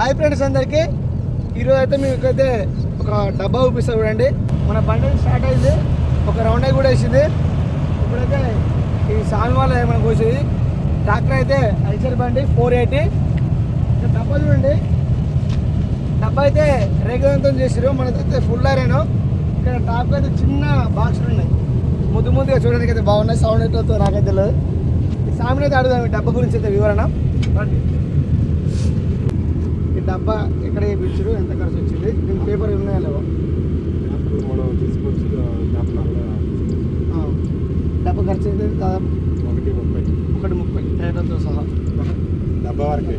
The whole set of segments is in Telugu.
హాయ్ ఫ్రెండ్స్ అందరికీ. ఈరోజు అయితే మీకు అయితే ఒక డబ్బా చూపిస్తాం చూడండి. మన బండి స్టార్ట్ అయింది. ఒక రౌండ్ అయి కూడా వేసింది. ఇప్పుడైతే ఈ సామి వాళ్ళ మనకు వచ్చేది ట్రాక్టర్ అయితే అల్చర్ బండి ఫోర్ ఎయిటీ. డబ్బా చూడండి. డబ్బా అయితే రేగదంతం చేసారు మనకైతే ఫుల్ ఐరన్. ఇక్కడ టాప్ అయితే చిన్న బాక్సులు ఉన్నాయి. ముద్దు ముద్దుగా చూడడానికి అయితే బాగున్నాయి. సౌండ్ ఎట్లతో నాకైతే తెలియదు. ఈ సామెన్ అయితే అడుగుదాం ఈ డబ్బా గురించి అయితే వివరణ. రండి. ఈ డబ్బా ఎక్కడ వేయించారు? ఎంత ఖర్చు వచ్చింది? దీని పేపర్ ఉన్నాయా లేవా? అప్పుడు మనం తీసుకొచ్చి డబ్బా ఖర్చు అయితే దాదాపు? ఒకటి ముప్పై. ఒకటి ముప్పై. టైటర్తో సహా. డబ్బా వరకే.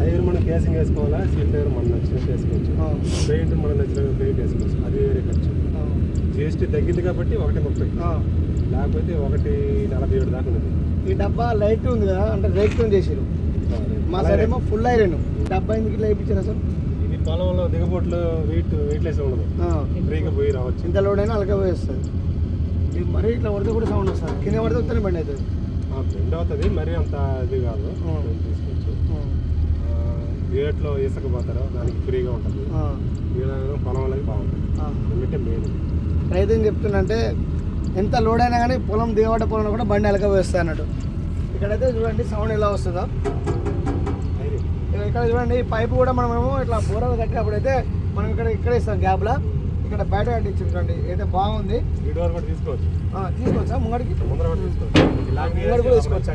టైర్ మనం కేసింగ్ వేసుకోవాలా? సీట్ టైర్ మనం నచ్చినట్టు వేసుకోవచ్చు. పెయింట్ మనం నచ్చిన పెయింట్ వేసుకోవచ్చు. అది వేరే ఖర్చు. జిఎస్టీ తగ్గింది కాబట్టి ఒకటి ముప్పై. లేకపోతే ఒకటి నలభై ఏడు దాకా ఉంది ఈ డబ్బా లైట్ ఉంది కదా? అంటే రేక్తో చేసారు మా సైడ్ ఏమో ఫుల్ ఐరన్ డబ్బా ఎందుకు ఇట్లా వేయించారు అసలు ఇది పొలంలో దిగబోట్లు వెయిట్ వెయిట్లెస్ ఉండదు. ఫ్రీగా పోయి రావచ్చు. ఇంత లోడ్ అయినా అలక వేస్తుంది ఇది మరీ ఇట్లా పడితే కూడా సౌండ్ వస్తుంది కింద పడితే వస్తేనే బండి అవుతుంది. బెండ్ అవుతుంది మరీ అంత ఇది కాదు. తీసుకోవచ్చు గేట్లో ఇసుక పోతారు దానికి ఫ్రీగా ఉంటుంది. ఇలా పొలంలోకి బాగుంటుంది. ఎందుకంటే మెయిన్ రైతు ఏం చెప్తున్నంటే ఎంత లోడ్ అయినా కానీ పొలం దిగబడ్డ పొలంలో కూడా బండి అలక వేస్తుంది అన్నట్టు ఇక్కడైతే చూడండి సౌండ్ ఎలా వస్తుందో. ఇక్కడ చూడండి ఈ పైపు కూడా మనము ఇట్లా బోరలు కట్టినప్పుడు అయితే మనం ఇక్కడ ఇక్కడ ఇస్తాం గ్యాప్లో. ఇక్కడ బయట కట్టించాం చూడండి అయితే బాగుంది. తీసుకోవచ్చు. తీసుకోవచ్చా? ముంగడికి? ముందర కూడా తీసుకోవచ్చు.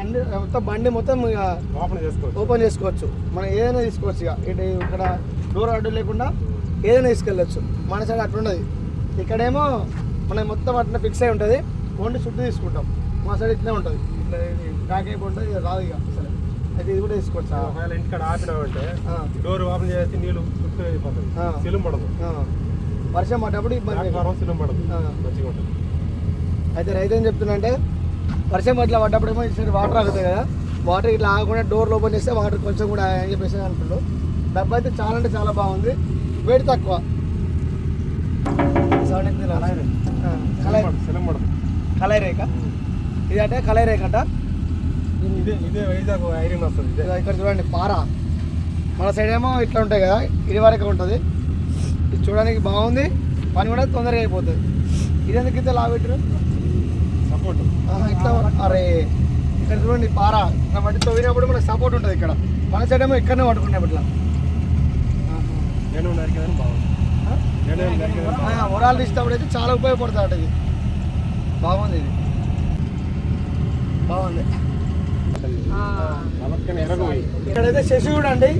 అన్ని మొత్తం బండి మొత్తం ఇక ఓపెన్ చేసుకోవచ్చు. ఓపెన్ చేసుకోవచ్చు. మనం ఏదైనా తీసుకోవచ్చు ఇక. ఇటు ఇక్కడ డోర్ అడ్డు లేకుండా ఏదైనా తీసుకెళ్ళచ్చు. మన సైడ్ అట్లుండదు ఇక్కడేమో మనం మొత్తం అట్లా ఫిక్స్ అయి ఉంటుంది. ఓన్లీ చుట్టూ తీసుకుంటాం. మా సైడ్ ఇట్లే ఉంటుంది. ఇట్లా ప్యాక్ అయిపోయి ఉంటుంది రాదు ఇక అసలు. అయితే ఇది కూడా తీసుకోవచ్చు ఒకవేళ ఇంటికాడ ఆపినామంటే. డోర్ ఓపెన్ చేస్తే నీళ్ళు చుట్టూ అయిపోతుంది. సిలుం పడదు. వర్షం పడ్డప్పుడు ఇబ్బంది సిలుం పడదు. మంచిగా ఉంటుంది. అయితే రైతు ఏం చెప్తున్నంటే వర్షం అట్లా పడ్డప్పుడు ఏమో వాటర్ ఆగుతాయి కదా. వాటర్ ఇట్లా ఆగకుండా డోర్ ఓపెన్ చేస్తే వాటర్ కొంచెం కూడా అని చెప్పేసి అనుకుంటు డబ్బా అయితే చాలా అంటే చాలా బాగుంది. వెయిట్ తక్కువ. సౌండ్ ఎంత ఇలా? ఆ, కలై సిలుం పడదు. కలై రేఖ. ఇది అంటే కలై రేఖ అంట. ఇదే ఇదే వైజాగ్ ఐరన్ వస్తుంది ఇక్కడ చూడండి పార. మన సైడ్ ఏమో ఇట్లా ఉంటాయి కదా ఇది వరకు ఉంటుంది. ఇది చూడడానికి బాగుంది పని కూడా తొందరగా అయిపోతుంది. ఇది ఎందుకు ఇంత లాగబెట్టరు సపోర్ట్. ఇట్లా అరే ఇక్కడ చూడండి పార. ఇట్లా మట్టి తవ్వినప్పుడు మనకు సపోర్ట్ ఉంటుంది ఇక్కడ. మన సైడ్ ఏమో ఇక్కడనే పట్టుకున్నాం ఇట్లా. ఒరాలు తీసినప్పుడు అయితే చాలా ఉపయోగపడుతుంది అట ఇది. బాగుంది ఇది. బాగుంది. ఇక్కడైతే శశి చూడండి.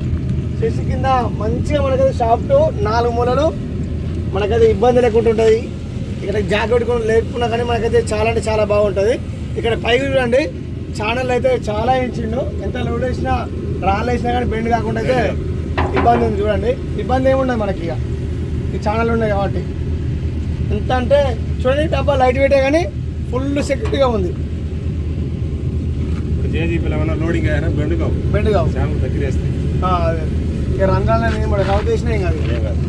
శశి కింద మంచిగా మనకైతే షాఫ్ట్ నాలుగు మూలలు మనకైతే ఇబ్బంది లేకుండా ఉంటుంది. ఇక్కడ జాకెట్ కూడా లేకున్నా కానీ మనకైతే చాలా అంటే చాలా బాగుంటుంది. ఇక్కడ పైకి చూడండి. ఛానల్ అయితే చాలా ఇచ్చిండు. ఎంత లోడ్ వేసినా రాళ్ళు వేసినా కానీ బెండ్ కాకుండా అయితే ఇబ్బంది ఉంది చూడండి. ఇబ్బంది ఏముండదు మనకి ఇక. ఈ ఛానల్ ఉన్నాయి కాబట్టి. ఎంత అంటే చూడండి డబ్బా లైట్ వెయిటే కానీ ఫుల్ సెక్యూరిటీగా ఉంది. జేజీపీలో ఏమైనా లోడింగ్ అయినా బెండ్ కావు బెండ్ కావు శాంపుల్ దగ్గర వేస్తే ఆ, అదే. ఇక రంగాల్లో నేను కూడా కవర్ చేసినా ఏం కాదు. ఏం కాదు.